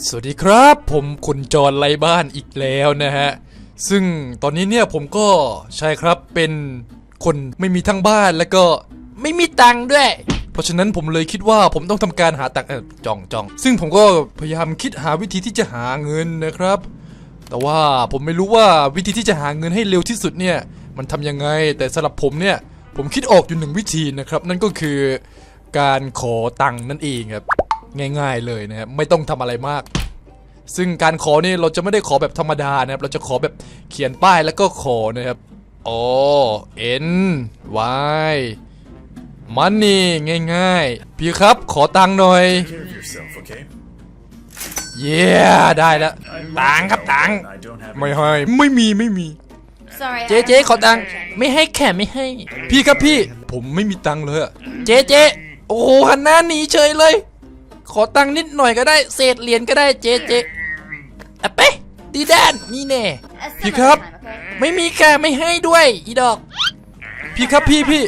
สวัสดีครับ ผมคุณจรไรบ้านอีกแล้วนะฮะ ซึ่งตอนนี้เนี่ยผมก็ใช่ครับเป็นคนไม่มีทั้งบ้านแล้วก็ไม่มีตังค์ด้วย เพราะฉะนั้นผมเลยคิดว่าผมต้องทำการหาตังค์เออจองจองซึ่งผมก็พยายามคิดหาวิธีที่จะหาเงินนะครับ แต่ว่าผมไม่รู้ว่าวิธีที่จะหาเงินให้เร็วที่สุดเนี่ย มันทำยังไง แต่สำหรับผมเนี่ยผมคิดออกอยู่หนึ่งวิธีนะครับ นั่นก็คือการขอตังค์นั่นเองครับ ง่าย ๆ เลยนะครับไม่ต้องทำอะไรมาก ซึ่งการขอนี่เราจะไม่ได้ขอแบบธรรมดานะครับ เราจะขอแบบเขียนป้ายแล้วก็ขอนะครับ O N Y มันนี่ง่าย ๆ พี่ครับขอตังค์หน่อย care of yourself, okay? เย้ได้แล้วตังค์ครับตังค์ I don't have ไม่ให้ไม่มีไม่มี Sorry, เจ๊เจ๊ขอตังค์ไม่ให้แค่ไม่ให้ พี่ครับพี่ ผมไม่มีตังค์เลยอะเจ๊เจ๊โอ้โหหันหน้าหนีเฉยเลย ขอตังค์นิดหน่อยก็ได้เศษเหรียญก็ได้เจ๊เจ๊อะเป๊ะดีด้านนี่แน่ พี่ครับ ไม่มีค่ะไม่ให้ด้วย อีดอก พี่ครับพี่พี่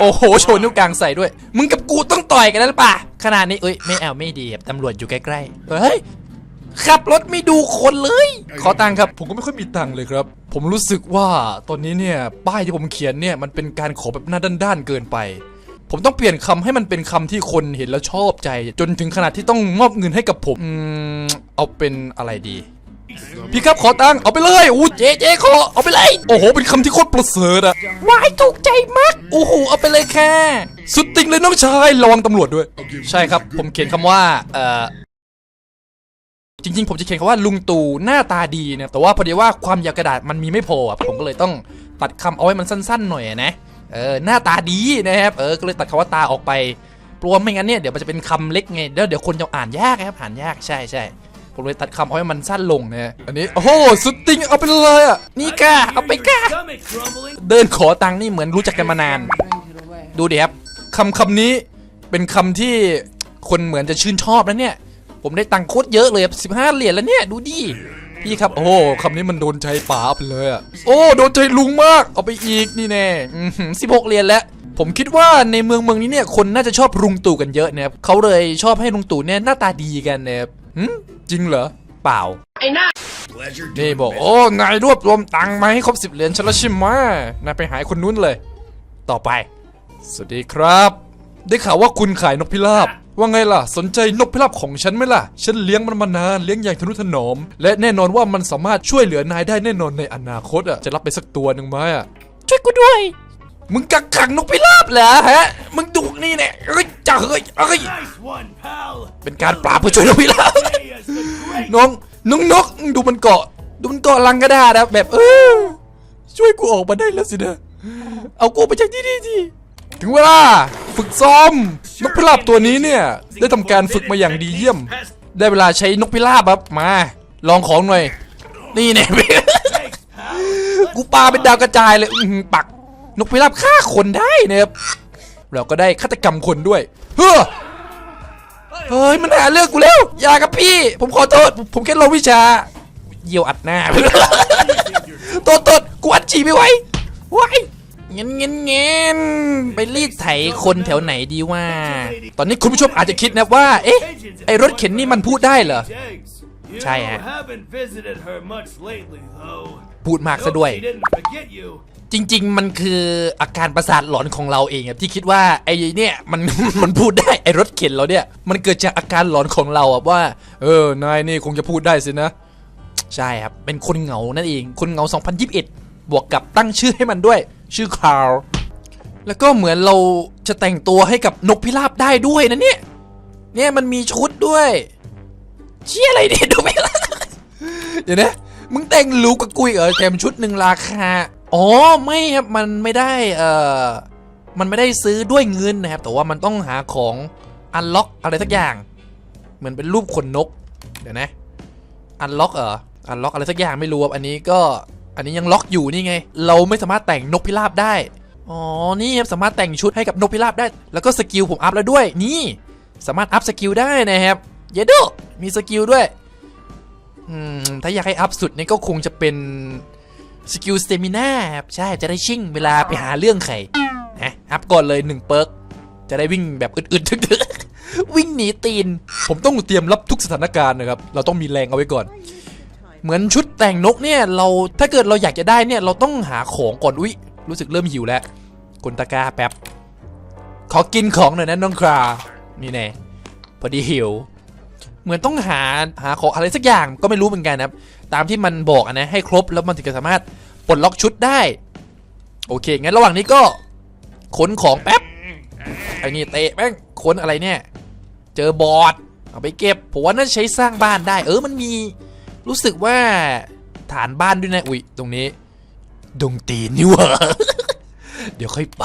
โอ้โหโชว์นิ้วกลางใส่ด้วย มึงกับกูต้องต่อยกันแล้วหรือเปล่าขนาดนี้เอ้ยไม่เอาไม่ดีครับตำรวจอยู่ใกล้ๆ เฮ้ยขับรถไม่ดูคนเลย ขอตังค์ครับ ผมก็ไม่ค่อยมีตังค์เลยครับ ผมรู้สึกว่าตอนนี้เนี่ย ป้ายที่ผมเขียนเนี่ย มันเป็นการขอแบบหน้าด้านๆเกินไป ผมต้องเปลี่ยนคำให้มันเป็นคำที่คนเห็นแล้วชอบใจ จนถึงขนาดที่ต้องมอบเงินให้กับผมอืมเอาเป็นอะไรดี พี่ครับขอตังค์เอาไปเลยอู้เจ๊เจ๊ขอเอาไปเลยโอ้โหเป็นคำที่โคตรประเสริฐอะวายถูกใจมากโอ้โหเอาไปเลยแค่สุดติงเลยน้องชายระวังตำรวจด้วย ใช่ครับ ผมเขียนคำว่าเอ่อจริงๆ ผมจะเขียนคำว่าลุงตู่หน้าตาดีนะแต่ว่าพอดีว่าความยาวกระดาษมันมีไม่พออะผมก็เลยต้องตัดคำเอาไว้มันสั้น ๆ หน่อยอะนะ เออหน้าตาดีนะครับเออก็เลยตัดคำว่าตาออกไปกลัวไม่งั้นเนี่ยเดี๋ยวมันจะเป็นคำเล็กไงแล้วเดี๋ยวคนจะอ่านยากครับอ่านยากใช่ใช่ผมเลยตัดคำเอาให้มันสั้นลงนะอันนี้โอ้โหสุดติงเอาไปเลยอะนี่กาเอาไปกาเดินขอตังค์นี่เหมือนรู้จักกันมานาน ดูดิครับคำคำนี้เป็นคำที่คนเหมือนจะชื่นชอบนะเนี่ย ผมได้ตังค์โคตรเยอะเลยสิบห้าเหรียญแล้วเนี่ยดูดิ พี่ครับโอ้คำนี้มันโดนใจป๋าไปเลยอะโอ้โดนใจลุงมากเอาไปอีกนี่แน่สิบหกเหรียญแล้วผมคิดว่าในเมืองเมืองนี้เนี่ยคนน่าจะชอบลุงตู่กันเยอะนะครับเขาเลยชอบให้ลุงตู่เนี่ยหน้าตาดีกันนะครับจริงเหรอเปล่า Glad you're นี่บอกโอ้นายรวบรวมตังค์มาให้ครบสิบเหรียญฉันแล้วใช่ไหมนายไปหายคนนู้นเลย ต่อไป สวัสดีครับ ได้ข่าวว่าคุณขายนกพิราบ ว่าไงล่ะ สนใจนกพิราบของฉันไหมล่ะ ฉันเลี้ยงมันมานานเลี้ยงอย่างทนุถนอม และแน่นอนว่ามันสามารถช่วยเหลือนายได้แน่นอนในอนาคตอะจะรับไปสักตัวหนึ่งไหมอะช่วยกูด้วย มึงกักขังนกพิราบเหรอฮะ มึงดุนี่เนี่ยเอ้ยจ้าเฮ้ยเอ้ย Nice one, pal. เป็นการปราบเพื่อช่วยนกพิราบ Hey, as the great น้องน้องนกดูมันเกาะ ดูมันเกาะลังกระดาษนะแบบเออช่วยกูออกมาได้แล้วสินะเอากูไปจากที่นี่ที ถึงเวลาฝึกซ้อม นกพิราบตัวนี้เนี่ย ได้ทำการฝึกมาอย่างดีเยี่ยม ได้เวลาใช้นกพิราบครับมา ลองของหน่อย นี่เนี่ย กูปาเป็นดาวกระจายเลยปัก นกพิราบฆ่าคนได้นะครับเราก็ได้ฆาตกรรมคนด้วย เฮ้อเฮ้ยมันหาเรื่องกูแล้วอย่ากับพี่ ผมขอโทษ ผมแค่ลงวิชา เยี่ยวอัดหน้าโตดโตดกูอัดฉี่ไม่ไหวว้าย เงี้ยเงี้ยเงี้ยไปรีดไถคนแถวไหนดีว่า ตอนนี้คุณผู้ชมอาจจะคิดนะว่า เอ๊ะ ไอรถเข็นนี่มันพูดได้เหรอ eggs. You Chai, know, eh? haven't visited her much lately, though. พูดมากซะด้วย จริง ๆ มันคืออาการประสาทหลอนของเราเองครับที่คิดว่าไอ้เนี่ยมันมันพูดได้ไอ้รถเข็นเราเนี่ย มันเกิดจากอาการหลอนของเราอะว่า เออนายนี่คงจะพูดได้สินะ ใช่ครับ เป็นคนเหงานั่นเอง คนเหงา 2021 บวกกับตั้งชื่อให้มันด้วย ชื่อคาร์แล้วก็เหมือนเราจะแต่งตัวให้กับนกพิราบได้ด้วยนะเนี่ย เนี่ยมันมีชุดด้วย เชี่ยอะไรเนี่ยดูไม่ละเดี๋ยวนะ มึงแต่งหรูกับกุยเออแถมชุดหนึ่งราคา อ๋อไม่ครับ มันไม่ได้เอ่อ มันไม่ได้ซื้อด้วยเงินนะครับ แต่ว่ามันต้องหาของอันล็อกอะไรสักอย่าง เหมือนเป็นรูปขนนก เดี๋ยวนะ อันล็อกเอออันล็อกอะไรสักอย่างไม่รู้ครับอันนี้ก็ อันนี้ยังล็อกอยู่นี่ไง เราไม่สามารถแต่งนกพิราบได้ อ๋อ นี่ครับสามารถแต่งชุดให้กับนกพิราบได้ แล้วก็สกิลผมอัพแล้วด้วย นี่ สามารถอัพสกิลได้นะครับ เยดโดมีสกิลด้วย อืม ถ้าอยากให้อัพสุดนี่ก็คงจะเป็นสกิลสเตมิน่าครับใช่ จะได้ชิ่งเวลาไปหาเรื่องใครนะอัพก่อนเลย1เปิร์ก จะได้วิ่งแบบอึดๆทึกวิ่งหนีตีน ผมต้องเตรียมรับทุกสถานการณ์นะครับ เราต้องมีแรงเอาไว้ก่อน เหมือนชุดแต่งนกเนี่ยเราถ้าเกิดเราอยากจะได้เนี่ยเราต้องหาของก่อนอุ้ยรู้สึกเริ่มหิวแล้วกดตะกาแป๊บขอกินของหน่อยนะน้องครานี่แน่พอดีหิว เหมือนต้องหาหาของอะไรสักอย่างก็ไม่รู้เหมือนกันนะครับ ตามที่มันบอกนะให้ครบแล้วมันถึงจะสามารถปลดล็อกชุดได้ โอเคงั้นระหว่างนี้ก็ขนของแป๊บไอ้นี่เตะแม่งขนอะไรเนี่ย เจอบอร์ดเอาไปเก็บผมว่าน่าใช้สร้างบ้านได้ เออมันมี รู้สึกว่าฐานบ้านด้วยนะ อุ้ยตรงนี้ ดงตีนนี่หวะเดี๋ยวค่อยไป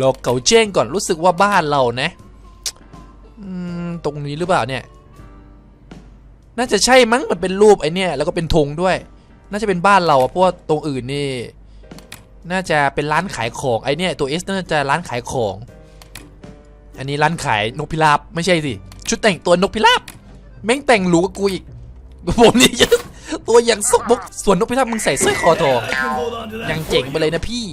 รอเก่าแจ้งก่อนรู้สึกว่าบ้านเรานะตรงนี้หรือเปล่าเนี่ย น่าจะใช่มั้งมันเป็นรูปไอเนี่ย แล้วก็เป็นธงด้วย น่าจะเป็นบ้านเราเพราะว่าตรงอื่นนี่ น่าจะเป็นร้านขายของไอเนี่ยตัว S น่าจะร้านขายของ อันนี้ร้านขายนกพิราบไม่ใช่สิชุดแต่งตัวนกพิราบแม่งแต่งหรูกว่ากูอีก ผมนี่ตัวอย่างสกบกส่วนนกพิราบมึงใส่สร้อยคอทอง I can hold on to that ยัง for เจ๋ง you. ไปเลยนะพี่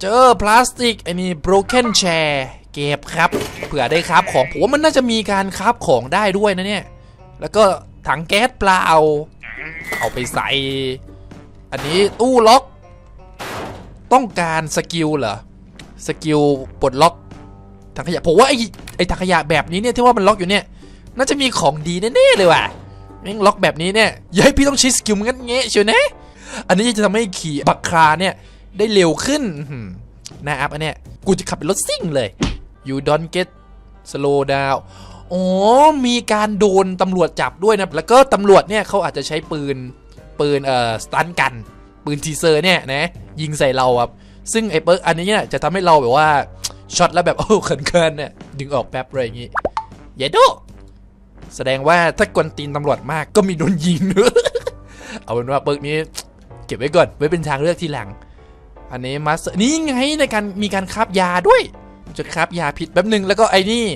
เจอพลาสติกไอ้นี่ broken chair เก็บครับ เผื่อได้ครับของผมว่ามันน่าจะมีการคราบของได้ด้วยนะเนี่ย แล้วก็ถังแก๊สเปล่า เอาไปใส่ อันนี้ตู้ล็อก ต้องการสกิลเหรอ สกิลปลดล็อกถังขยะผมว่าไอ้ไอ้ถังขยะแบบนี้เนี่ยที่ว่ามันล็อกอยู่เนี่ย น่าจะมีของดีแน่ๆเลยว่ะแม่งล็อกแบบนี้เนี่ยอย่าให้พี่ต้องใช้สกิลงั้นเงี้ยเชียวนะ อันนี้จะทำให้ขี่บักคราเนี่ยได้เร็วขึ้นน้าอัพอันเนี้ยกูจะขับเป็นรถซิ่งเลย you don't get slow down อ๋อ มีการโดนตำรวจจับด้วยนะ แล้วก็ตำรวจเนี่ยเขาอาจจะใช้ปืน ปืนเอ่อสตันกัน ปืนทีเซอร์เนี่ยนะ ยิงใส่เราครับ ซึ่งไอ้เปิร์กอันนี้เนี่ยจะทำให้เราแบบว่าช็อตแล้วแบบ โอ้เขินๆเนี่ย ดึงออกแป๊บอะไรอย่างงี้ เยโด แสดงว่าถ้ากวนตีนตำรวจมากก็มีโดนยิงเอาเป็นว่าเปิกนี้เก็บไว้ก่อนไว้เป็นทางเลือกทีหลัง อันนี้มาสนี่ไงในการมีการคาบยาด้วยจะคาบยาผิดแป๊บหนึ่งแล้วก็ไอ้นี่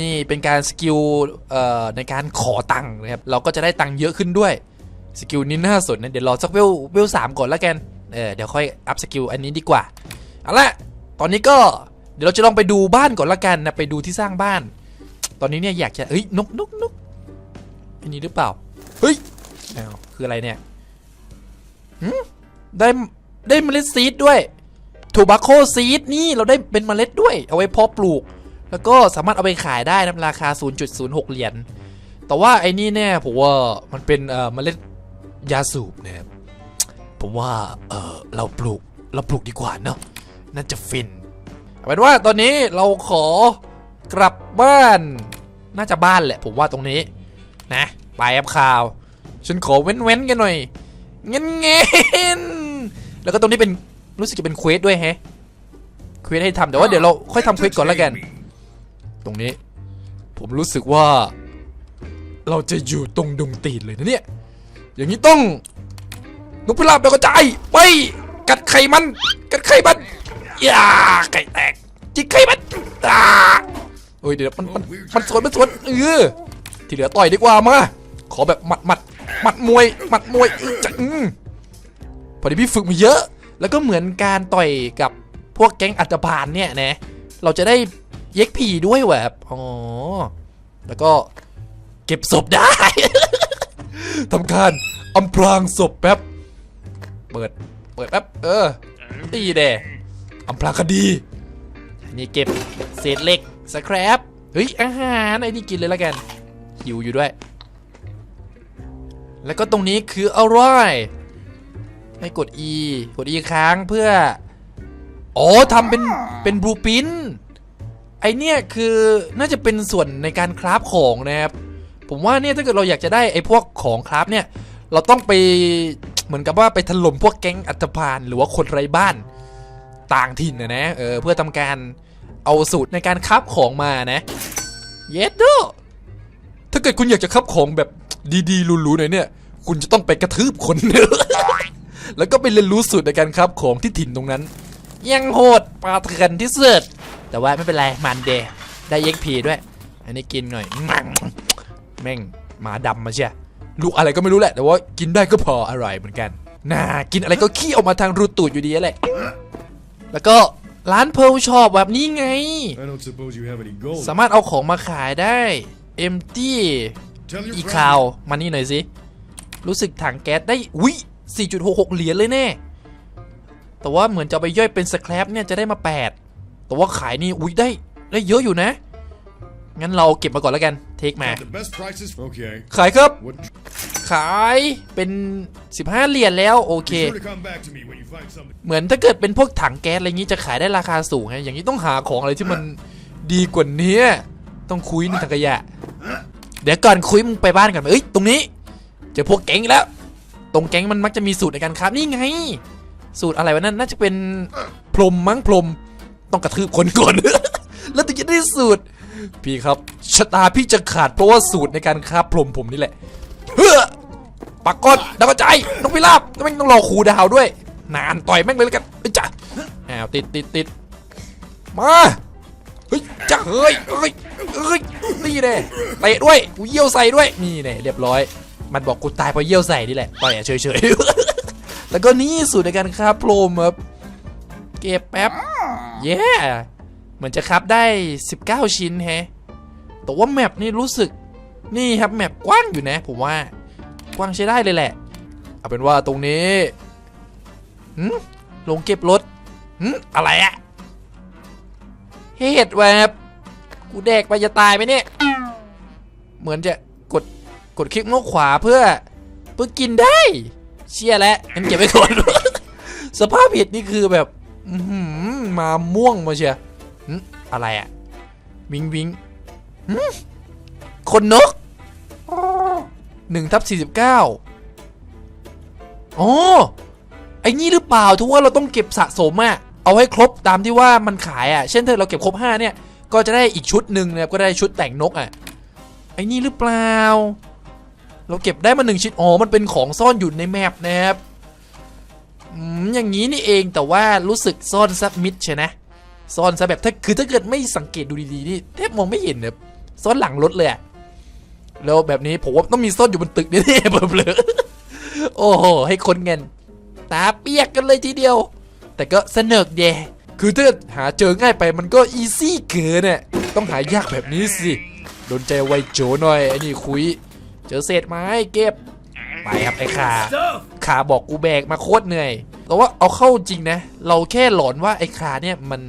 นี่เป็นการสกิลเอ่อในการขอตังค์นะครับเราก็จะได้ตังค์เยอะขึ้นด้วยสกิลนี้น่าสนนะเดี๋ยวรอสักเวลเวลสามก่อนแล้วกันเออเดี๋ยวค่อยอัพสกิลอันนี้ดีกว่าเอาละตอนนี้ก็เดี๋ยวเราจะลองไปดูบ้านก่อนละกันนะไปดูที่สร้างบ้าน ตอนนี้เนี่ยอยากจะเฮ้ยนกนกนกอันนี้หรือเปล่าเฮ้ยอ้าวคืออะไรเนี่ยได้ได้เมล็ดซีดด้วยโทบาโคซีดนี่เราได้เป็นเมล็ดด้วย เอาไว้เพาะปลูก แล้วก็สามารถเอาไปขายได้นะราคา 0.06 เหรียญแต่ว่าไอ้นี่เนี่ยผมว่ามันเป็นเอ่อเมล็ดยาสูบนะครับผมว่าเออเราปลูกเราปลูกดีกว่าเนาะน่าจะฟินเอาเป็นว่าตอนนี้เราขอ กลับบ้าน น่าจะบ้านแหละ ผมว่าตรงนี้ นะไปแอปข่าว ฉันขอเว้นๆกันหน่อย เงินเงินแล้วก็ตรงนี้เป็นรู้สึกจะเป็นเควสด้วยแฮะเควสให้ทำแต่ว่าเดี๋ยวเราค่อยทำเควสก่อนแล้วกัน ตรงนี้ ผมรู้สึกว่า เราจะอยู่ตรงดงตีนเลยนะเนี่ย อย่างนี้ต้องนกพิราบแล้วก็ใจายไปกัดไข่มัน กัดไข่มันอย่าไข่แตกจิกไข่มันอ่า โอ้ยเดี๋ยวมันมันมันสวนมันสวนเออที่เหลือต่อยดีกว่ามาขอแบบหมัดหมัดหมัดมวยหมัดมวยอื้อจะอืมพอดีพี่ฝึกมาเยอะ แล้วก็เหมือนการต่อยกับพวกแก๊งอัตภานเนี่ยนะเราจะได้เย็กผีด้วยแหวบอ๋อแล้วก็เก็บศพได้ ทำการอำพรางศพแป๊บเปิดเปิดแป๊บเออตีเดอำพรางคดีนนี้เก็บเศษเหล็ก สแครปเฮ้ยอาหารไอ้นี่กินเลยแล้วกันหิวอยู่ด้วย แล้วก็ตรงนี้คืออะไรให้กด E กด E ค้างเพื่ออ๋อทำเป็นเป็นบลูปินไอเนี่ยคือน่าจะเป็นส่วนในการคราฟของนะครับ ผมว่าเนี่ยถ้าเกิดเราอยากจะได้ไอพวกของคราฟเนี่ยเราต้องไปเหมือนกับว่าไปถล่มพวกแก๊งอัตภานหรือว่าคนไร้บ้านต่างถิ่นนะนะเออเพื่อทำการ เอาสูตรในการคราของมานะ เยสโดถ้าเกิดคุณอยากจะคราของแบบดีๆหรูๆหน่อยเนี่ย คุณจะต้องไปกระทืบคนแล้วก็ไปเรียนรู้สูตรในการคราของที่ถิ่นตรงนั้น ยังโหดปาเถื่อนที่สุดแต่ว่าไม่เป็นไรมันเดได้เอ็กพีด้วย อันนี้กินหน่อยแม่งหมาดำมาเชียลูกอะไรก็ไม่รู้แหละ แต่ว่ากินได้ก็พออร่อยเหมือนกัน น่า กินอะไรก็ขี้ออกมาทางรูตูดอยู่ดีแหละ แล้วก็ ร้านเพลชอปแบบนี้ไง I don't suppose you have any gold. สามารถเอาของมาขายได้ empty Tell your อี friend ข่าวมานี่หน่อยสิ รู้สึกถังแก๊สได้อุ้ย4.66 เหรียญเลยแน่ แต่ว่าเหมือนจะเอาไปย่อยเป็นสแครปเนี่ยจะได้มา 8 แต่ว่าขายนี่อุ้ยได้ได้เยอะอยู่นะ งั้นเราเก็บมาก่อนแล้วกันเทคมา Got the best prices. Okay. ขายครับ What? ขายเป็น 15 เหรียญแล้วโอเค Be sure to come back to me when you find something. เหมือนถ้าเกิดเป็นพวกถังแก๊สอะไรงี้จะขายได้ราคาสูงฮะอย่างนี้ต้องหาของอะไรที่มันดีกว่านี้ต้องคุยในถังขยะ เดี๋ยวก่อนคุยมึงไปบ้านก่อนเอ้ยตรงนี้เจอพวกแก๊งอีกแล้ว ตรงแก๊งมันมักจะมีสูตรในการครับนี่ไง สูตรอะไรวะนั่นน่าจะเป็นพรมมั้งพรมต้องกระทืบคนก่อนแล้วถึงจะได้สูตร พี่ครับชะตาพี่จะขาดเพราะว่าสูตรในการคาบพรมผมนี่แหละเฮ้อปักก้อนดาวกระจายนกพิราบแล้วม่งต้องรอครูดาวด้วย นานต่อยแม่งเลยแล้วกันจ้ะอ้าวติดติดติดมาเฮ้ยจ้ะเฮ้ยเฮ้ยเฮ้ยนี่แน่เตะด้วยกูเยี่ยวใส่ด้วยนี่แน่เรียบร้อย มันบอกกูตายเพราะเยี่ยวใส่นี่แหละต่อยเฉยเฉยๆแล้วก็นี่สูตรในการคาบพรมครับเก็บแป๊บเย้ มือนจะครับได้ 19 ชิ้นแฮะแต่ว่าแมปนี่รู้สึกนี่ครับแมปกว้างอยู่นะ ผมว่า กว้างใช้ได้เลยแหละ เอาเป็นว่าตรงนี้หืมลงเก็บรถหืมอะไรอะเฮ็ดแวบกูแดกไปจะตายไหมเนี่ย เหมือนจะกดกดคลิกโน้กขวาเพื่อเพื่อกินได้ เชี่ยแล้วงั้นเก็บไว้ก่อน สภาพเห็ดนี่คือแบบอืมาม่วงมาเชีย อะไรอะวิงวิงคนนกหนึ่งทับสี่สิบเก้าโอ๋อไอ้นี่หรือเปล่าทุกว่าเราต้องเก็บสะสมอะเอาให้ครบตามที่ว่ามันขายอะเช่นถ้าเราเก็บครบ5เนี่ย ก็จะได้อีกชุดหนึ่งนะครับก็ได้ชุดแต่งนกอะไอ้นี่หรือเปล่า เราเก็บได้มาหนึ่งชิ้นอ๋อมันเป็นของซ่อนอยู่ในแมปนะครับอืมอย่างนี้นี่เองแต่ว่ารู้สึกซ่อนซับมิดใช่นะ ซ่อนซะแบบถ้าคือถ้าเกิดไม่สังเกตดูดีๆนี่แทบมองไม่เห็นแบบซ่อนหลังรถเลยแล้วแบบนี้ผมว่าต้องมีซ่อนอยู่บนตึกแน่ๆเบลอๆโอ้โหให้คนเงินตาเปียกกันเลยทีเดียว แต่ก็สนุกเดยคือถ้าหาเจอง่ายไปมันก็อีซี่เกินเน่ะต้องหายากแบบนี้สิโดนใจไวโจหน่อยไอ้นี่คุย เจอเศษไม้เก็บไปครับไอ้ขาขาบอกกูแบกมาโคตรเหนื่อย แต่ว่าเอาเข้าจริงนะ เราแค่หลอนว่าไอ้ขาเนี่ยมัน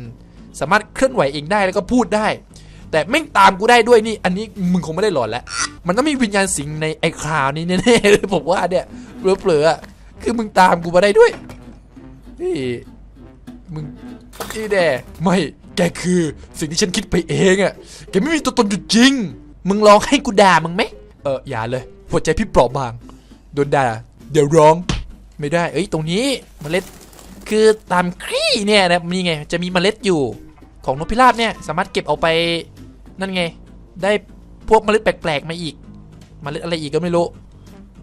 สามารถเคลื่อนไหวเองได้แล้วก็พูดได้ แต่แม่งตามกูได้ด้วยนี่ อันนี้มึงคงไม่ได้หลอนแล้ว มันต้องมีวิญญาณสิงในไอ้ขาวนี่แน่ๆเลยผมว่าเนี่ยเปลือๆอะคือมึงตามกูมาได้ด้วยนี่มึงนี่แด่ไม่แกคือสิ่งที่ฉันคิดไปเองอะแกไม่มีตัวตนอยู่จริง มึงร้องให้กูด่ามึงไหมเอออย่าเลยหัวใจพี่เปราะบางโดนด่าเดี๋ยวร้อง ไม่ได้ เอ้ยตรงนี้เมล็ด คือตามคลี่เนี่ยนะมีไงจะมีเมล็ดอยู่ของนกพิราบเนี่ยสามารถเก็บเอาไปนั่นไง ได้พวกเมล็ดแปลกๆมาอีก เมล็ดอะไรอีกก็ไม่รู้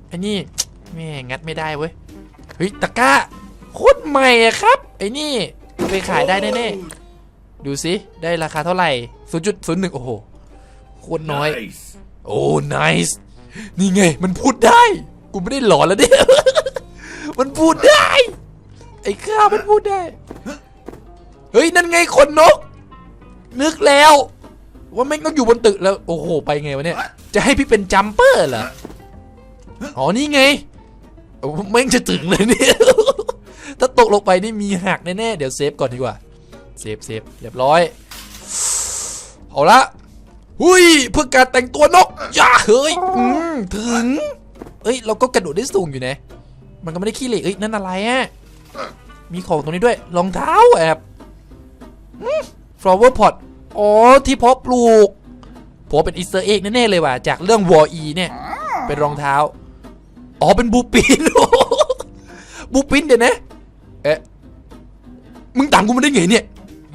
ไอ้นี่แม่งัดไม่ได้เว้ยเฮ้ยตะก้าโคตรใหม่อะครับ ไอ้นี่ไปขายได้แน่ๆดูสิได้ราคาเท่าไหร่0.01โอ้โหโคตรน้อย โอ้ nice นี่ไง มันพูดได้ กูไม่ได้หลอนแล้วเนี่ยมันพูดได้ ไอ้ข้ามันพูดได้ เฮ้ย นั่นไงคนนก นึกแล้ว ว่าแม่งต้องอยู่บนตึกแล้ว โอ้โห ไปไงวะเนี่ย จะให้พี่เป็นจัมเปอร์เหรอ อ๋อ นี่ไงโอ้แม่งจะถึงเลยเนี่ย ถ้าตกลงไปนี่มีหักแน่ๆ เดี๋ยวเซฟก่อนดีกว่า เซฟเซฟเรียบร้อย เอาละหุยเพื่อการแต่งตัวนก อย่าเฮ้ยอืมถึง เอ้ย เราก็กระโดดได้สูงอยู่นะ มันก็ไม่ได้ขี้เหร่เอ้ย นั่นอะไรอะ มีของตรงนี้ด้วยรองเท้าแอบอืม flower pot อ๋อที่เพาะปลูกผมเป็นอีสเตอร์เอ็กแน่ๆเลยว่ะจากเรื่องวออีเนี่ย เป็นรองเท้า อ๋อเป็นบูปินบูปินเดี๋ยวนะ เอ๊ะ มึงตามกูมาได้ไงเนี่ย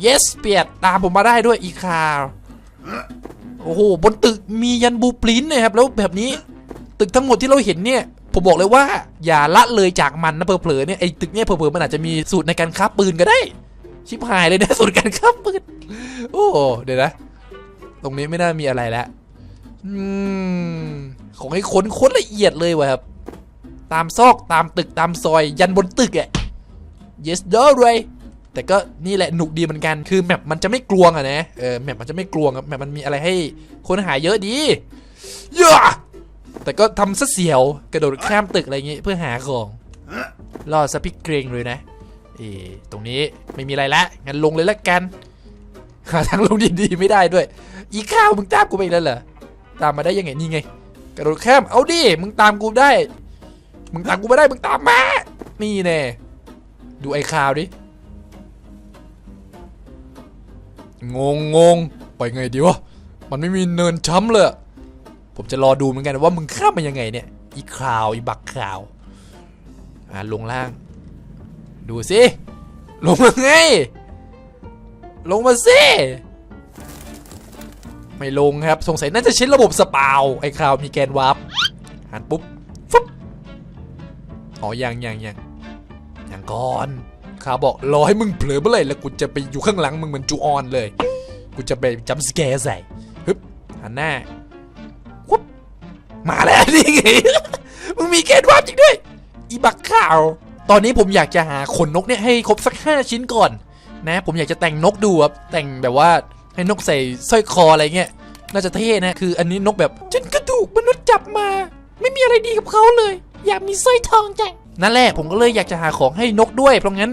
yes เปียดตามผมมาได้ด้วยอีคาโอ้โหบนตึกมียันบูปรินนะครับแล้วแบบนี้ ตึกทั้งหมดที่เราเห็นเนี่ย ผมบอกเลยว่าอย่าละเลยจากมันนะเผลอๆเนี่ยไอ้ตึกเนี่ยเผลอๆมันอาจจะมีสูตรในการค้าปืนก็ได้ ชิบหายเลยนะสูตรการค้าปืน โอ้เดี๋ยวนะ ตรงนี้ไม่น่ามีอะไรแล้วอืมของไอ้ค้นคตรละเอียดเลยวะครับ ตามซอกตามตึกตามซอย ยันบนตึกอะ yes เด้อเลยแต่ก็นี่แหละหนุกดีเหมือนกันคือแมปมันจะไม่กลวงอะนะเออแมปมันจะไม่กลวงครับแมปมันมีอะไรให้ค้นหาเยอะดีเยอะ แต่ก็ทำซะเสียวกระโดดข้ามตึกอะไรอย่างงี้เพื่อหาของรอดซะพี่เกรงเลยนะเอตรงนี้ไม่มีอะไรละงั้นลงเลยละกันหาทางลงดีๆไม่ได้ด้วย อีข้าวมึงตามกูไปแล้วเหรอตามมาได้ยังไงนี่ไง กระโดดข้ามเอาดิมึงตามกูได้ มึงตามกูไม่ได้มึงตามมานี่แน่ดูไอ้ข่าวดิงงงงไปไงดีวะมันไม่มีเนินช้ำเลยอะ ผมจะรอดูเหมือนกันว่ามึงข้ามมายังไงเนี่ย อีข่าวอีบักข่าว อ่าลงล่าง ดูสิ ลงมาไง ลงมาสิไม่ลงครับ สงสัยน่าจะใช้ระบบสปาวไอ้ข่าวมีแกนวาร์ปหันปุ๊บฟึบอ๋อยังยังยังยังก่อนข่าวบอกรอให้มึงเผลอเมื่อไหร่แล้วกูจะไปอยู่ข้างหลังมึงเหมือนจูออนเลย กูจะไปจัมสแกร์ใส่ฮึบหันหน้า มาแล้วนี่ไงมึงมีแกนวาร์ปจริงด้วย อีบักข่าว ตอนนี้ผมอยากจะหาขนนกเนี่ยให้ครบสัก 5 ชิ้นก่อน นะ ผมอยากจะแต่งนกดูครับแต่งแบบว่าให้นกใส่สร้อยคออะไรเงี้ยน่าจะเท่นะคือ อันนี้นกแบบฉันกระดูกมนุษย์จับมา ไม่มีอะไรดีกับเขาเลย อยากมีสร้อยทองจังนั่นแหละผมก็เลยอยากจะหาของให้นกด้วยเพราะงั้น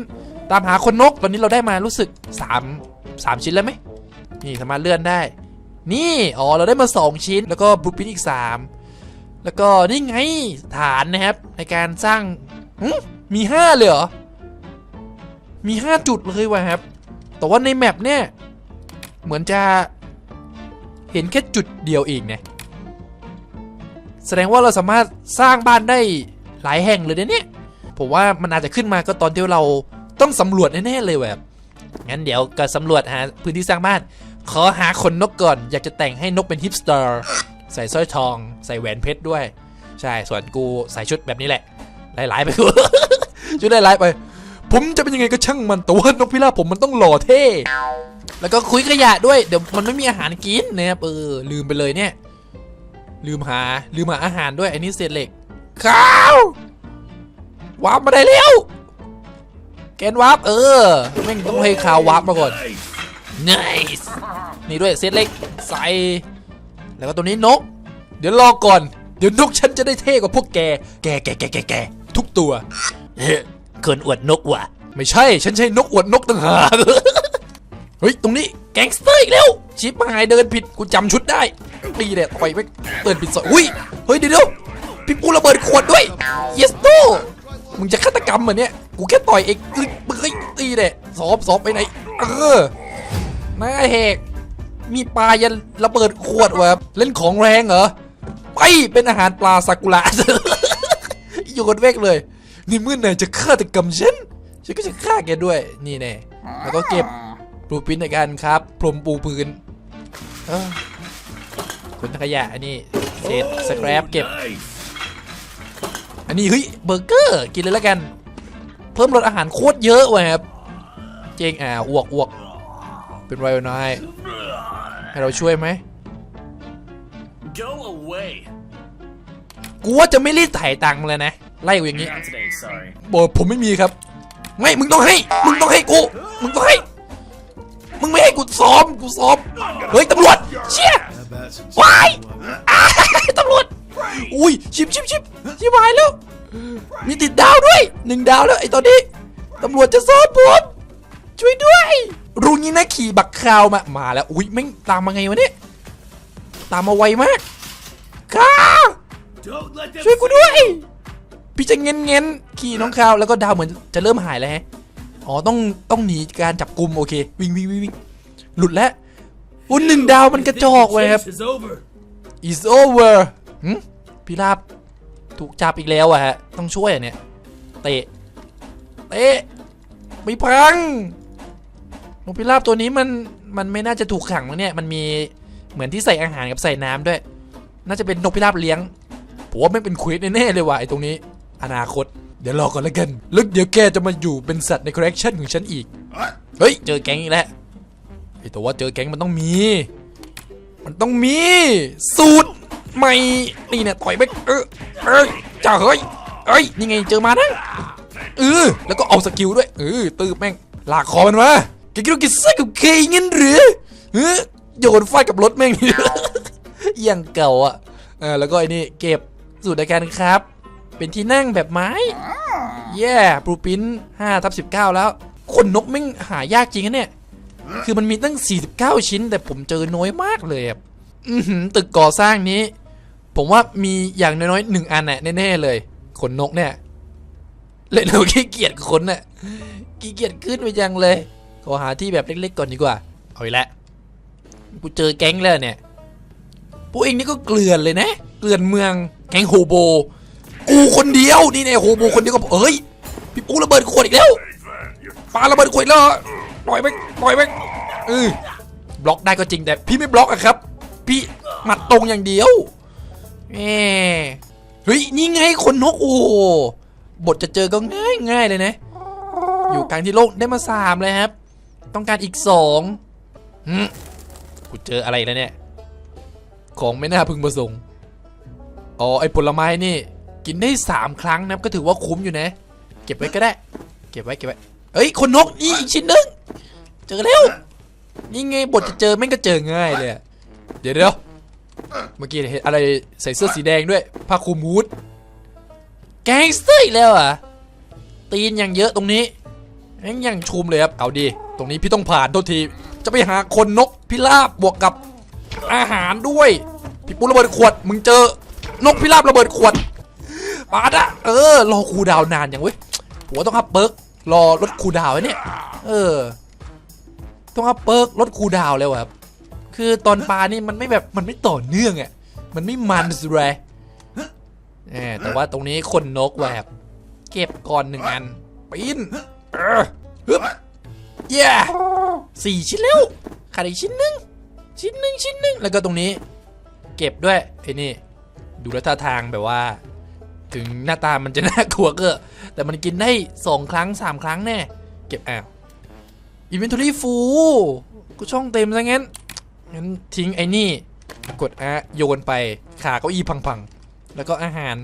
ตามหาคนนกตอนนี้เราได้มารู้สึก 3 3 ชิ้นแล้วไหมนี่สามารถเลื่อนได้ นี่ อ๋อ เราได้มา 2 ชิ้น แล้วก็บลูพินอีก 3 แล้วก็นี่ไงฐานนะครับ ในการสร้างหึมี 5 เลยเหรอ มี 5 จุดเลยว่ะครับ แต่ว่าในแมปเนี่ย เหมือนจะเห็นแค่จุดเดียวเองเนี่ยแสดงว่าเราสามารถสร้างบ้านได้หลายแห่งเลยเนี่ย ผมว่ามันอาจจะขึ้นมาก็ตอนที่เราต้องสำรวจแน่ๆเลยแบบ งั้นเดี๋ยวก็สำรวจหาพื้นที่สร้างบ้าน ขอหาขนนกก่อน อยากจะแต่งให้นกเป็นฮิปสเตอร์ ใส่สร้อยทอง ใส่แหวนเพชรด้วย ใช่ ส่วนกูใส่ชุดแบบนี้แหละหลายๆไปชุดหลายๆไป ผมจะเป็นยังไงก็ช่างมันแต่ว่านกพิราบผมมันต้องหล่อเท่ แล้วก็คุยขยะด้วย เดี๋ยวมันไม่มีอาหารกินนะครับเออลืมไปเลยเนี่ย ลืมหาลืมหาอาหารด้วยอันนี้เศษเหล็กข้าววาร์ปมาได้แล้วแกนวาร์ปเออแม่งต้องให้ข่าววาร์ปมาก่อน nice นี่ด้วยเซตเล็กใส่ แล้วก็ตัวนี้นก เดี๋ยวรอก่อน เดี๋ยวนกฉันจะได้เท่กว่าพวกแก แกแกแกแกแกทุกตัวเฮ้เกินอวดนกว่ะ ไม่ใช่ ฉันใช่นกอวดนกต่างหากเฮ้ย ตรงนี้แก๊งสเตอร์อีกแล้ว ชิปหายเดินผิด กูจำชุดได้ตีเด็ดต่อยไปเดินผิดซอยอุ้ย เฮ้ยเดี๋ยวเดี๋ยวพี่ปูระเบิดขวดด้วยเยสโตมึงจะฆาตกรรมเหมือนเนี้ยกูแค่ต่อยเองอึ๊ยมึงเฮ้ยตีเด็ดสอบสอบไปไหน เออหน้าแหก มีปลายันระเบิดขวดวะเล่นของแรงเหรอไปเป็นอาหารปลาซากุระอยู่กันเวกเลย นี่เมื่อนายจะฆ่าตกรรมฉันฉันก็จะฆ่าแกด้วยนี่แน่แล้วก็เก็บปูปิ้นในการครับ พรมปูพื้นเออขนขยะอันนี้เศษสแครปเก็บ อันนี้เฮ้ยเบอร์เกอร์กินเลยแล้วกัน เพิ่มรสอาหารโคตรเยอะว่ะครับ เจงอ่าอ้วกอ้วกเป็นไรวะนาย ให้เราช่วยไหม Go away. กูว่าจะไม่รีดถ่ายตังค์เลยนะ ไล่กูอย่างนี้ Not today, sorry. บอกผมไม่มีครับ ไม่ มึงต้องให้ มึงต้องให้กู มึงต้องให้ มึงไม่ให้กูซ้อม กูซ้อม เฮ้ยตำรวจ เชี่ย How about some วายอ้ายตำรวจ อุ้ย ชิบชิบชิบชิบหายแล้ว มีติดดาวด้วยหนึ่งดาวแล้วไอ้ตอนนี้ ตำรวจจะซ้อมผม ช่วยด้วย รู้งี้นะขี่บักคราวมา มาแล้ว อุ้ยแม่งตามมาไงวะเนี่ย ตามมาไวมากข้า Don't let them ช่วยกูด้วย พี่จะเง้นเง้นขี่น้องคราวแล้วก็ดาวเหมือนจะเริ่มหายแล้วฮะ อ๋อต้องต้องหนีการจับกลุ่มโอเค วิ่งวิ่งวิ่งหลุดแล้วอุ้นหนึ่งดาวมันกระจอกเว้ยครับ is over. หึพี่ลาบถูกจับอีกแล้วอะฮะ ต้องช่วยอะเนี่ย เตะ เตะ ไม่พัง นกพิราบตัวนี้มันมันไม่น่าจะถูกขังมั้งเนี่ยมันมีเหมือนที่ใส่อาหารกับใส่น้ำด้วย น่าจะเป็นนกพิราบเลี้ยงผมว่าไม่เป็นควสแน่ๆเลยว่ะไอ้ตรงนี้ อนาคต เดี๋ยวรอก่อนแล้วกันแล้วเดี๋ยวแกจะมาอยู่เป็นสัตว์ในคอลเลกชันของฉันอีกเฮ้ยเจอแก๊งอีกแล้วไอ้แต่ว่าเจอแก๊งมันต้องมี มันต้องมีสูตรใหม่นี่เนี่ยต่อยไปเออเอ้จ้าเฮ้ยเอ้ยนี่ไงเจอมานะเออแล้วก็เอาสกิลด้วยเออตืบแม่งลากคอมันมา แกคิดว่าแกซ่ากับเคงั้นหรือเฮ้ยโยนฟาดกับรถแม่งอย่างเก่าอะเออแล้วก็ไอ้นี่เก็บสูตรในการครับ เป็นที่นั่งแบบไม้ แย่บลูปิ้น5ทับ19แล้วขนนกแม่งหายากจริงนะเนี่ย คือมันมีตั้ง 49 ชิ้น แต่ผมเจอน้อยมากเลยอะอื้อหือตึกก่อสร้างนี้ ผมว่ามีอย่างน้อยๆหนึ่งอันน่แน่ๆเลยขนนกเนี่ย เล่นเราขี้เกียจขนน่ะขี้เกียจขึ้นไปจังเลย ขอหาที่แบบเล็กๆก่อนดีกว่า เอาอีกแล้วกูเจอแก๊งแล้วเนี่ยพวกเองนี่ก็เกลื่อนเลยนะ เกลื่อนเมืองแก๊งโฮโบ กูคนเดียวนี่แน่โฮโบคนเดียวก็เอ้ยพี่ปูระเบิดขวดอีกแล้วปาระเบิดขวดแล้วเหรอปล่อยไปปล่อยไปเออบล็อกได้ก็จริงแต่พี่ไม่บล็อกอะครับ พี่หมัดตรงอย่างเดียวแหมเฮ้ยนี่ไงคนนกโอ้บทจะเจอก็ง่ายง่ายเลยนะ อยู่กลางที่โลกได้มาสามเลยครับ ต้องการอีกสองหืมกูเจออะไรแล้วเนี่ย ของไม่น่าพึงประสงค์ อ๋อ ไอผลไม้นี่ กินได้สามครั้งนะก็ถือว่าคุ้มอยู่นะ เก็บไว้ก็ได้ เก็บไว้เก็บไว้ เอ้ย คนนกนี่อีกชิ้นหนึง เจอแล้ว นี่ไงบทจะเจอแม่งก็เจอง่ายเลย เดี๋ยวเดี๋ยวเมื่อกี้เห็นอะไรใส่เสื้อสีแดงด้วย ผ้าคลุมฮูด แกงสเตอร์อีกแล้วอะ ตีนอย่างเยอะตรงนี้ ยังชุมเลยครับเอาดี ตรงนี้พี่ต้องผ่านโทษที จะไปหาคนนกพิราบบวกกับอาหารด้วย พี่ปุ๊ระเบิดขวด มึงเจอนกพิราบระเบิดขวดปาดอะเออ รอคูดาวนานอย่างเว้ยผมว่าต้องอัพเปิร์กรอลดครูดาวไว้เนี่ย เออ ต้องอัพเปิร์กลดครูดาวแล้วครับ คือตอนปลานี่มันไม่แบบมันไม่ต่อเนื่องอะมันไม่มันสุดเลยแหมแต่ว่าตรงนี้คนนกแหวบเก็บก่อนหนึ่งอันปีน เออฮึบเย้สี่ชิ้นแล้วขาดอีกชิ้นหนึ่งชิ้นหนึ่งชิ้นหนึ่งแล้วก็ตรงนี้ เก็บด้วยไอ้นี่ ดูแล้วท่าทางแบบว่า ถึงหน้าตามันจะน่ากลัวก็แต่มันกินได้สองครั้งสามครั้งแน่ เก็บอ้าวอินเวนทอรี่ฟูกูช่องเต็มซะงั้นงั้นทิ้งไอ้นี่ กดอะโยนไปขาเก้าอี้พังๆ แล้วก็อาหาร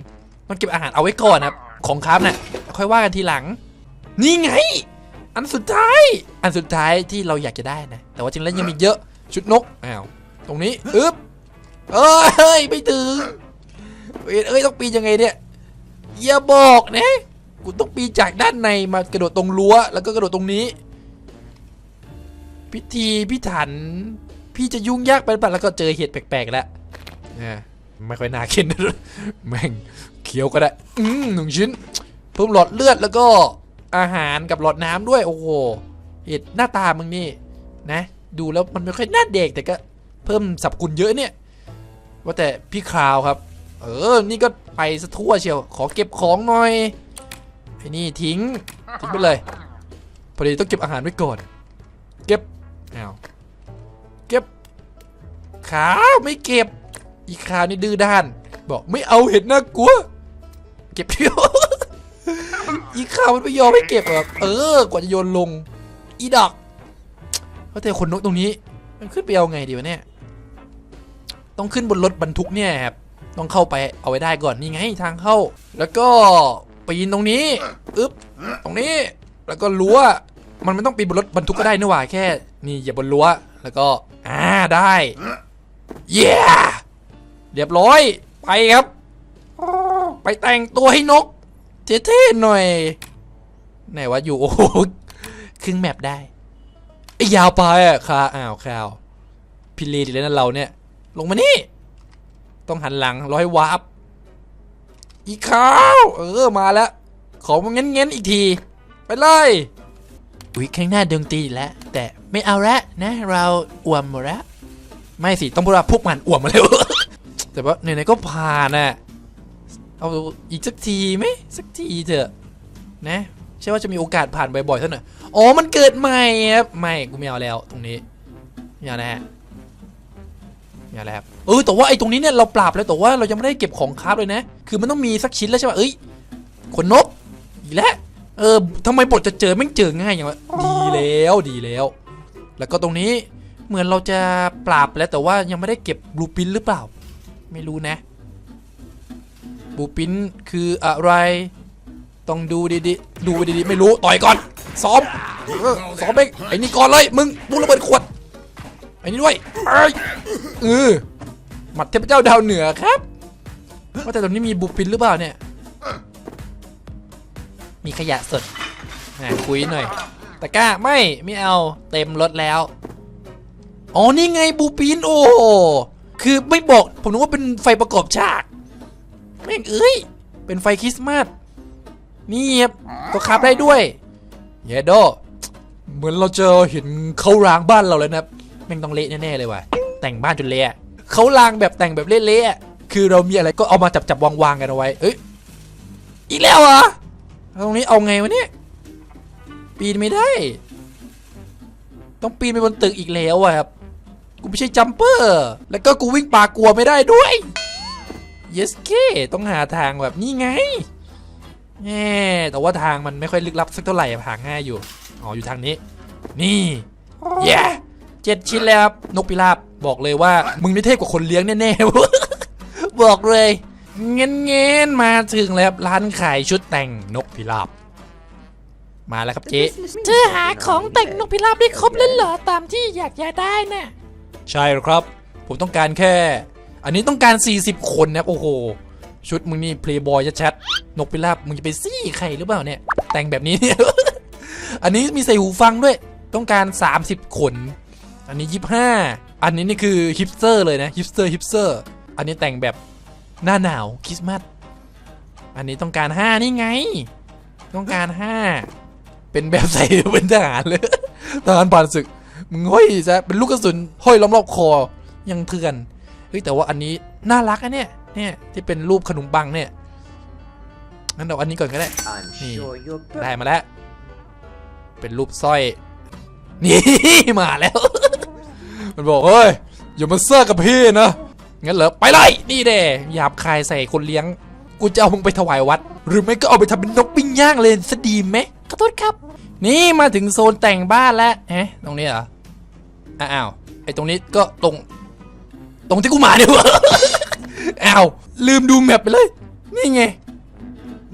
ต้องเก็บอาหารเอาไว้ก่อนนะของครับน่ะค่อยว่ากันทีหลัง นี่ไง อันสุดท้าย อันสุดท้ายที่เราอยากจะได้นะ แต่ว่าจริงแล้วยังมีเยอะ ชุดนก อ้าว ตรงนี้ อึ๊บ เอ้ย ไม่ถึง เอ้ยอยต้องปีนยังไงเนี่ย อย่าบอกนะ กูต้องปีนจากด้านในมากระโดดตรงรั้ว แล้วก็กระโดดตรงนี้ พิธีพิถัน พี่จะยุ่งยากไปหรือเปล่าแล้วก็เจอเห็ดแปลกๆแล้วนะไม่ค่อยน่ากินแม่งเคี้ยวก็ได้ อืมหนึ่งชิ้น เพิ่มหลอดเลือดแล้วก็ อาหารกับหลอดน้ำด้วยโอ้โหเห็ดหน้าตามึงนี่นะ ดูแล้วมันไม่ค่อยน่าเด็กแต่ก็เพิ่มสรรพคุณเยอะเนี่ย ว่าแต่พี่คราวครับ เออ นี่ก็ไปสะทั่วเชียว ขอเก็บของหน่อยไอ้นี่ทิ้งทิ้งไปเลยพอดีต้องเก็บอาหารไว้ก่อน เก็บอ้าวเก็บขาไม่เก็บ อีขานี่ดื้อด้าน บอกไม่เอาเห็ดน่ากลัว เก็บเพียว อีกขามันไม่ยอมให้เก็บแบบเออกว่าจะโยนลง อีดอกเพราะแต่ขนนกตรงนี้ มันขึ้นไปเอาไงดีวะเนี่ย ต้องขึ้นบนรถบรรทุกเนี่ยครับต้องเข้าไปเอาไว้ได้ก่อนนี่ไงทางเข้า แล้วก็ปีนตรงนี้อึ๊บตรงนี้ แล้วก็รั้วมันไม่ต้องปีนบนรถบรรทุกก็ได้นี่หว่าแค่ นี่อย่าบนรั้วแล้วก็อ่าได้เย้เรียบร้อยไปครับ ไปแต่งตัวให้นก เท่ๆหน่อย ไหนว่าอยู่โอ้โหครึ่งแมปได้ไอ้ยาวไปอะคาอ้าวคาวพิเรนี่แล้วนะเราเนี่ย ลงมานี่ ต้องหันหลังร้อยวาร์ปอีกขาวเออมาแล้ว ขอมาเงี้ยๆอีกที ไปเลยอุ้ยข้างหน้าดวงตีแล้วแต่ไม่เอาละนะ เราอวมหมดล้วไม่สิ ต้องพูดว่าพวกมันอวมมาแล้วแต่ว่าไหนๆก็ผ่านน่ะ เอาอีกสักทีไหมสักทีเถอะนะใช่ว่าจะมีโอกาสผ่านบ่อยๆเท่านั้นอ๋อมันเกิดใหม่ครับไม่กูไม่เอาแล้วตรงนี้ไม่านะฮะไม่าแล้วเออแต่ว่าไอ้ตรงนี้เนี่ยเราปรับแล้วแต่ว่าเรายังไม่ได้เก็บของคราฟเลยนะ คือมันต้องมีสักชิ้นแล้วใช่ป่ะเอ้ยขนนกอีกแล้วเออทำไมบทจะเจอแม่เจอง่ายอย่างวะดีแล้วดีแล้ว แล้วก็ตรงนี้เหมือนเราจะปราบแล้วแต่ว่ายังไม่ได้เก็บบลูปินหรือเปล่า ไม่รู้นะ บูปินคืออะไร ต้องดูดีๆดูดีๆไม่รู้ต่อยก่อนซ้อมเออสองเบงไอ้นี่ก่อนเลยมึงปูระเบิดขวดไอ้นี่ด้วยไอ้เออหมัดเทพเจ้าดาวเหนือครับว่าแต่ตรงนี้มีบุปินหรือเปล่าเนี่ย มีขยะสดนะคุยหน่อยตะกร้าไม่ไม่เอาเต็มรถแล้วอ๋อนี่ไงบูปินโอ้คือไม่บอกผมนึกว่าเป็นไฟประกอบฉาก แม่งเอ้ย เป็นไฟคริสต์มาส นี่ครับก็ขับได้ด้วย เยโด เหมือนเราเจอเห็นเขารางบ้านเราเลยนะครับ แม่งต้องเละแน่ๆเลยว่ะ แต่งบ้านจนเละเขารางแบบแต่งแบบเละๆ คือเรามีอะไรก็เอามาจับจับๆวางๆกันเอาไว้ เอ้ย อีกแล้วเหรอ ตรงนี้เอาไงวะเนี่ย ปีนไม่ได้ ต้องปีนไปบนตึกอีกแล้วอะครับ กูไม่ใช่จัมเปอร์ แล้วก็กูวิ่งปากลัวไม่ได้ด้วย yes เคต้องหาทางแบบนี้ไงแง่แต่ว่าทางมันไม่ค่อยลึกลับสักเท่าไหร่อะหาง่ายอยู่ อ๋ออยู่ทางนี้ นี่แย่เจ็ดชิ้นแล้วครับนกพิราบบอกเลยว่า มึงนี่เทพกว่าคนเลี้ยงแน่ๆบอกเลยเงี้ยเงี้ยมาถึงแล้วครับร้านขายชุดแต่งนกพิราบ มาแล้วครับเจ๊เธอหาของแต่งนกพิราบได้ครบแล้วเหรอตามที่อยากจะได้น่ะใช่ครับ ผมต้องการแค่ อันนี้ต้องการ 40 คนนะโอ้โห ชุดมึงนี่เพลย์บอยชัดๆนกพิราบมึงจะไปซี่ใครหรือเปล่าเนี่ย แต่งแบบนี้เนี่ย อันนี้มีใส่หูฟังด้วย ต้องการ 30 คน อันนี้ 25 อันนี้นี่คือฮิปสเตอร์เลยนะฮิปสเตอร์ฮิปสเตอร์ อันนี้แต่งแบบหน้าหนาวคริสต์มาส อันนี้ต้องการ 5 นี่ไง ต้องการ 5 เป็นแบบใส่เป็นทหารเลยทหารผ่านศึก มึงห้อยซะเป็นลูกกระสุนห้อยล้อมรอบคอยังเถื่อน เฮ้ยแต่ว่าอันนี้น่ารักอะเนี่ยเนี่ยที่เป็นรูปขนมปังเนี่ยงั้นเอาอันนี้ก่อนก็ได้ I'm Hmm. sure you're ได้มาแล้ว เป็นรูปสร้อย นี่มาแล้ว มันบอกเฮ้ยอย่ามาเซอร์กับพี่นะงั้นเหรอไปเลยนี่เด้หยาบคายใส่คนเลี้ยง กูจะเอามึงไปถวายวัด หรือไม่ก็เอาไปทำเป็นนกปิ้งย่างเลยสดีไหมขอโทษครับ นี่มาถึงโซนแต่งบ้านแล้วเอ๊ะตรงนี้เหรออ้าวไอ้ตรงนี้ก็ตรง ตรงที่กูมาเนี่ยวะอ้าวลืมดูแมปไปเลย นี่ไง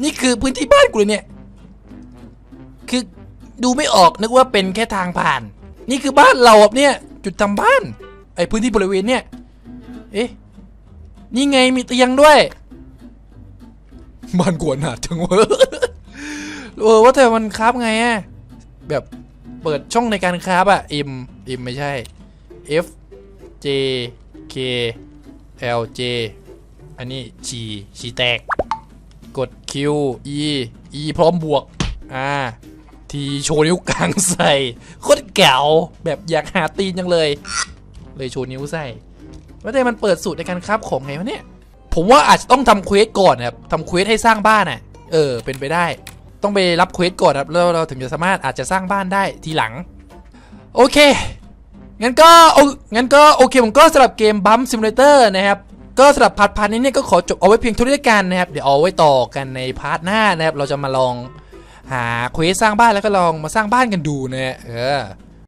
นี่คือพื้นที่บ้านกูเลยเนี่ย คือดูไม่ออกนึกว่าเป็นแค่ทางผ่าน นี่คือบ้านเราอะเนี่ย จุดทำบ้าน ไอพื้นที่บริเวณเนี่ย เอ๊ะ นี่ไงมีเตียงด้วย บ้านกวนหนาดจังวะเออว่าแต่มันคราบไงอะแบบเปิดช่องในการคราบอะ M M ไม่ใช่ F J K L J อันนี้ชีชีแตก กด Q E E พร้อมบวก อ่าทีโชว์นิ้วกลางใส่โคตรเก๋าแบบอยากหาตีนจังเลย เลยโชว์นิ้วใส่ว่าแต่มันเปิดสูตรในการคราบของไงวะเนี่ย ผมว่าอาจจะต้องทำเควสก่อนนะครับทำเควสให้สร้างบ้านอะ เออ เป็นไปได้ ต้องไปรับเควสก่อนครับแล้วเราถึงจะสามารถอาจจะสร้างบ้านได้ทีหลัง โอเค งั้นก็โองั้นก็โอเคผมก็สำหรับเกมบัมซิมูเลเตอร์นะครับ ก็สำหรับพาร์ทพาร์ทนี้เนี่ยก็ขอจบเอาไว้เพียงเท่านี้กันนะครับ เดี๋ยวเอาไว้ต่อกันในพาร์ทหน้านะครับ เราจะมาลองหาเควสสร้างบ้านแล้วก็ลองมาสร้างบ้านกันดูนะเออ